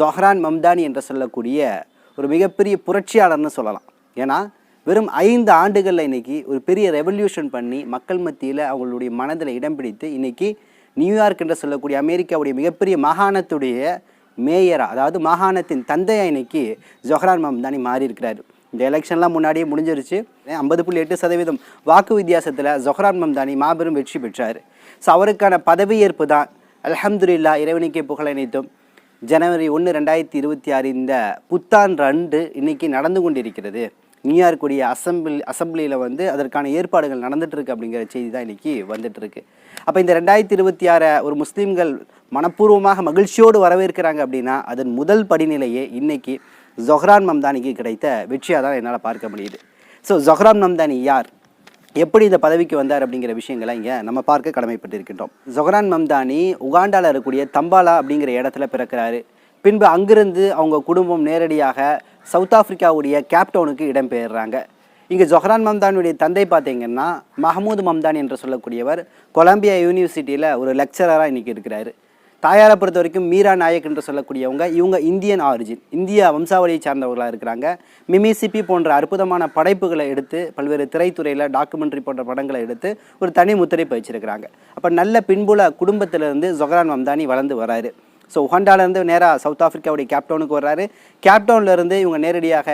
ஜொஹ்ரான் மம்தானி என்று சொல்லக்கூடிய ஒரு மிகப்பெரிய புரட்சியாளர்னு சொல்லலாம். ஏன்னா வெறும் ஐந்து ஆண்டுகளில் இன்னைக்கு ஒரு பெரிய ரெவல்யூஷன் பண்ணி மக்கள் மத்தியில் அவங்களுடைய மனதில் இடம் பிடித்து இன்னைக்கு நியூயார்க் என்று சொல்லக்கூடிய அமெரிக்காவுடைய மிகப்பெரிய மாகாணத்துடைய மேயராக அதாவது மாகாணத்தின் தந்தையாக இன்னைக்கு ஜொஹ்ரான் மம்தானி மாறியிருக்கிறார். இந்த எலெக்ஷன்லாம் முன்னாடியே முடிஞ்சிருச்சு. ஐம்பது புள்ளி எட்டு சதவீதம் வாக்கு வித்தியாசத்தில் ஜொஹ்ரான் மம்தானி மாபெரும் வெற்றி பெற்றார். ஸோ அவருக்கான பதவியேற்பு தான் அலமதுல்லா இறைவனுக்கே புகழ் அனைத்தும். ஜனவரி ஒன்று ரெண்டாயிரத்தி இருபத்தி ஆறு இந்த புத்தாண்டு அன்று இன்னைக்கு நடந்து கொண்டிருக்கிறது. நியூயார்க்குடைய அசம்பிள் அசம்பிளியில் வந்து அதற்கான ஏற்பாடுகள் நடந்துட்டு அப்படிங்கிற செய்தி தான் இன்றைக்கி வந்துட்டுருக்கு. அப்போ இந்த ரெண்டாயிரத்தி இருபத்தி ஆறை ஒரு முஸ்லீம்கள் மனப்பூர்வமாக மகிழ்ச்சியோடு வரவேற்கிறாங்க அப்படின்னா அதன் முதல் படிநிலையே இன்னைக்கு ஜொஹ்ரான் மம்தானிக்கு கிடைத்த வெற்றியாக தான் என்னால் பார்க்க முடியுது. ஸோ ஜொஹ்ரான் மம்தானி யார்? எப்படி இந்த பதவிக்கு வந்தார் அப்படிங்கிற விஷயங்களை இங்கே நம்ம பார்க்க கடமைப்பட்டிருக்கின்றோம். ஜொஹரான் மம்தானி உகாண்டாவில் இருக்கக்கூடிய தம்பாலா அப்படிங்கிற இடத்துல பிறக்கிறாரு. பின்பு அங்கிருந்து அவங்க குடும்பம் நேரடியாக சவுத் ஆஃப்ரிக்காவுடைய கேப்டவுனுக்கு இடம்பெயர்றாங்க. இங்கே ஜொஹரான் மம்தானியுடைய தந்தை பார்த்தீங்கன்னா மஹமூது மம்தானி என்று சொல்லக்கூடியவர் கொலம்பியா யூனிவர்சிட்டியில் ஒரு லெக்சரராக இன்னைக்கு இருக்கிறாரு. தாயாரை பொறுத்த வரைக்கும் மீரா நாயக் என்று சொல்லக்கூடியவங்க இவங்க இந்தியன் ஆரிஜின் இந்திய வம்சாவளியை சார்ந்தவர்களாக இருக்கிறாங்க. மிமிசிபி போன்ற அற்புதமான படைப்புகளை எடுத்து பல்வேறு திரைத்துறையில் டாக்குமெண்ட்ரி போன்ற படங்களை எடுத்து ஒரு தனி முத்திரை பயிச்சிருக்கிறாங்க அப்போ நல்ல பின்புல குடும்பத்திலிருந்து ஜொஹரான் வம்தானி வளர்ந்து வராரு. ஸோ உகாண்டாலேருந்து நேராக சவுத் ஆஃப்ரிக்காவுடைய கேப்டவுனுக்கு வர்றாரு. கேப்டவுன்லேருந்து இவங்க நேரடியாக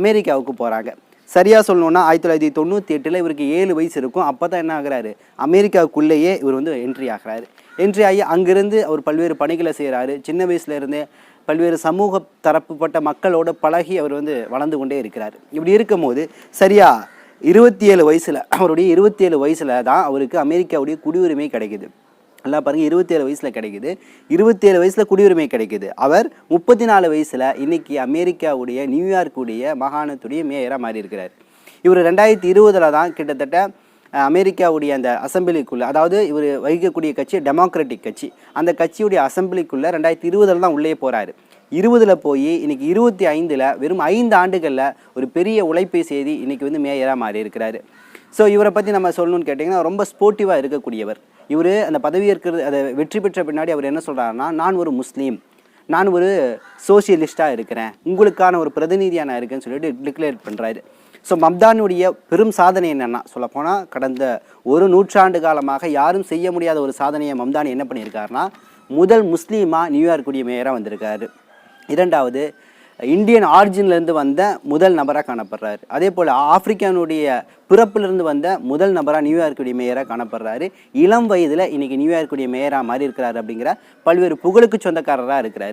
அமெரிக்காவுக்கு போகிறாங்க சரியாக சொல்லணும்னா ஆயிரத்தி தொள்ளாயிரத்தி தொண்ணூற்றி எட்டில் இவருக்கு ஏழு வயசு இருக்கும். அப்போ தான் என்ன ஆகுறாரு? அமெரிக்காவுக்குள்ளேயே இவர் வந்து என்ட்ரி ஆகிறாரு. என்று ஆகி அங்கிருந்து அவர் பல்வேறு பணிகளை செய்கிறாரு. சின்ன வயசுல இருந்தே பல்வேறு சமூக தரப்புப்பட்ட மக்களோட பழகி அவர் வந்து வளர்ந்து கொண்டே இருக்கிறார். இப்படி இருக்கும்போது சரியா இருபத்தி ஏழு வயசில் அவருடைய இருபத்தி ஏழு வயசில் தான் அவருக்கு அமெரிக்காவுடைய குடியுரிமை கிடைக்குது. நல்லா பாருங்க இருபத்தி ஏழு வயசுல கிடைக்குது. இருபத்தி ஏழு வயசுல குடியுரிமை கிடைக்குது. அவர் முப்பத்தி நாலு வயசுல இன்னைக்கு அமெரிக்காவுடைய நியூயார்க்குடைய மாகாணத்துடைய மேயராக மாறி இருக்கிறார் இவர் ரெண்டாயிரத்தி இருபதுல தான் கிட்டத்தட்ட அமெரிக்காவுடைய அந்த அசம்பிளிக்குள்ளே அதாவது இவர் வகிக்கக்கூடிய கட்சி டெமோக்ராட்டிக் கட்சி. அந்த கட்சியுடைய அசம்பிளிக்குள்ளே ரெண்டாயிரத்தி இருபதில் தான் உள்ளே போகிறாரு இருபதில் போய் இன்றைக்கி இருபத்தி ஐந்தில் வெறும் ஐந்து ஆண்டுகளில் ஒரு பெரிய உழைப்பை செய்தி இன்றைக்கி வந்து மேயராக மாறி இருக்கிறாரு. ஸோ இவரை பற்றி நம்ம சொல்லணும்னு கேட்டிங்கன்னா ரொம்ப ஸ்போர்ட்டிவாக இருக்கக்கூடியவர். இவர் அந்த பதவி அதை வெற்றி பெற்ற பின்னாடி அவர் என்ன சொல்கிறாருன்னா நான் ஒரு முஸ்லீம். நான் ஒரு சோசியலிஸ்ட்டாக இருக்கிறேன். உங்களுக்கான ஒரு பிரதிநிதியாக நான் இருக்கேன்னு சொல்லிட்டு டிக்ளேர் பண்ணுறாரு ஸோ மம்தானுடைய பெரும் சாதனை என்னென்னா சொல்லப்போனால் கடந்த ஒரு நூற்றாண்டு காலமாக யாரும் செய்ய முடியாத ஒரு சாதனையை மம்தானி என்ன பண்ணியிருக்காருன்னா முதல் முஸ்லீமாக நியூயார்க்குடைய மேயராக வந்திருக்காரு. இரண்டாவது இந்தியன் ஆரிஜின்லேருந்து வந்த முதல் நபராக காணப்படுறாரு. அதே போல் ஆப்பிரிக்கானுடைய பிறப்பிலிருந்து வந்த முதல் நபராக நியூயார்க்குடைய மேயராக காணப்படுறாரு. இளம் வயதில் இன்றைக்கி நியூயார்க்குடைய மேயராக மாறி இருக்கிறாரு அப்படிங்கிற பல்வேறு புகழுக்கு சொந்தக்காரராக இருக்கிறாரு.